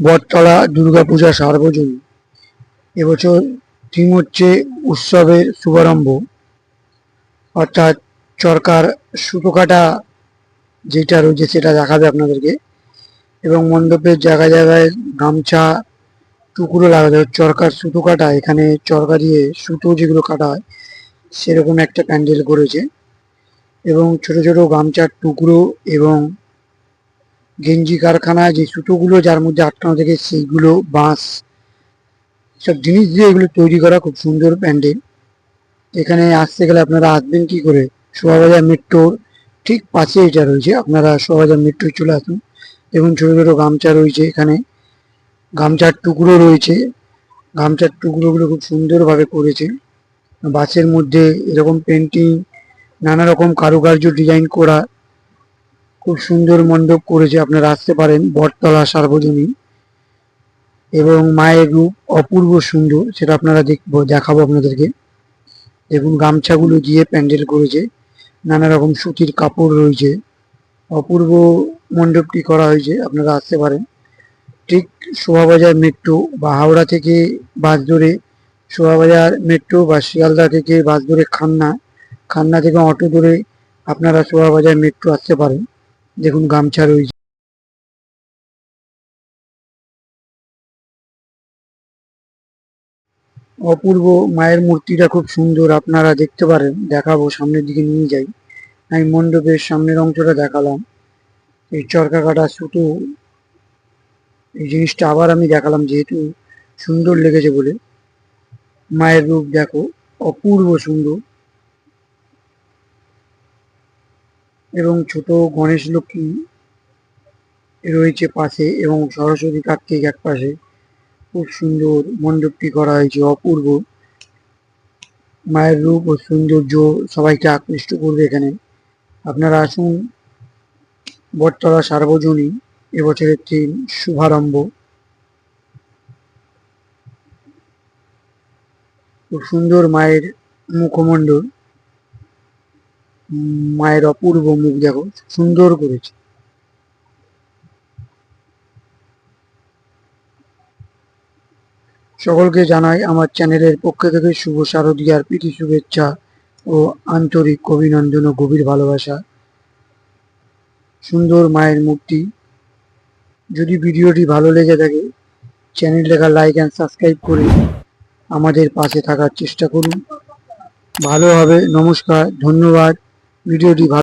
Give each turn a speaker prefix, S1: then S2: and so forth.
S1: বটতলা, দুর্গাপূজা, সার্বজনীন। এবছর থিম হচ্ছে উৎসবের শুভারম্ভ। অর্থাৎ চরকার সুতো কাটা যেটা রয়েছে সেটা দেখাবে আপনাদেরকে। এবং মণ্ডপের জায়গায় জায়গায় গামছা, টুকরো লাগাতে হবে। চরকার সুতো কাটা এখানে চরকা দিয়ে সুতো যেগুলো কাটা হয়, সেরকম একটা প্যান্ডেল করেছে। এবং ছোট ছোট গামছার টুকরো এবং গেঞ্জি কারখানা, যে সুতোগুলো যার মধ্যে আটকানো থাকে, সেইগুলো, বাঁশ সব জিনিস দিয়ে এগুলো তৈরি করা খুব সুন্দর প্যান্ডেল। এখানে আসতে গেলে আপনারা আসবেন কি করে? শোভাবাজার মেট্রোর ঠিক পাশে এটা রয়েছে, আপনারা শোভাবাজার মেট্রো চলে আসুন। এবং ছোটো ছোটো গামছা রয়েছে এখানে। গামছার টুকরো রয়েছে। গামছার টুকরোগুলো খুব সুন্দরভাবে করেছে। বাসের মধ্যে এরকম পেন্টিং নানা রকম কারুকার্য ডিজাইন করা খুব সুন্দর মণ্ডপ করেছে আপনারা আসতে পারেন, বটতলা, সার্বজনীন। এবং মায়ের রূপ অপূর্ব সুন্দর, সেটা আপনারা দেখব দেখাবো আপনাদেরকে। দেখুন, গামছাগুলো দিয়ে প্যান্ডেল করেছে, নানা রকম সুতির কাপড় রয়েছে। অপূর্ব মণ্ডপটি করা হয়েছে, আপনারা আসতে পারেন। ঠিক শোভাবাজার মেট্রো বা হাওড়া থেকে বাস ধরে, শোভাবাজার মেট্রো বা শিয়ালদা থেকে বাস ধরে খান্না খান্না থেকে অটো ধরে আপনারা শোভাবাজার মেট্রো আসতে পারেন। দেখুন গামছা রয়েছে। অপূর্ব মায়ের মূর্তিটা খুব সুন্দর, আপনারা দেখতে পারেন, দেখাবো, সামনের দিকে নিয়ে যাই। আমি মণ্ডপের সামনের অংশটা দেখালাম। এই চরকা কাটা সুতো, এই জিনিসটা আবার আমি দেখালাম, যেহেতু সুন্দর লেগেছে বলে। মায়ের রূপ দেখো, অপূর্ব সুন্দর। এবং ছোট গণেশ লক্ষ্মী রয়েছে পাশে এবং সরস্বতী কার্তিক এক পাশে। খুব সুন্দর মণ্ডপটি করা হয়েছে অপূর্ব। মায়ের রূপ ও সৌন্দর্য সবাইকে আকৃষ্ট করবে এখানে। আপনারা আসুন, বটতলা সার্বজনীন এবছরের থিম শুভারম্ভ। খুব সুন্দর মায়ের মুখমণ্ডল। মায়ের অপূর্ব মুখ দেখো, সুন্দর করেছে। সকলকে জানাই আমার চ্যানেলের পক্ষ থেকে শুভ শারদীয়ার প্রীতি শুভেচ্ছা ও আন্তরিক অভিনন্দন ও গভীর ভালোবাসা। সুন্দর মায়ের মূর্তি। যদি ভিডিওটি ভালো লেগে থাকে, চ্যানেল লেখা লাইক অ্যান্ড সাবস্ক্রাইব করে আমাদের পাশে থাকার চেষ্টা করুন। ভালো হবে, নমস্কার, ধন্যবাদ। ভিডিওটি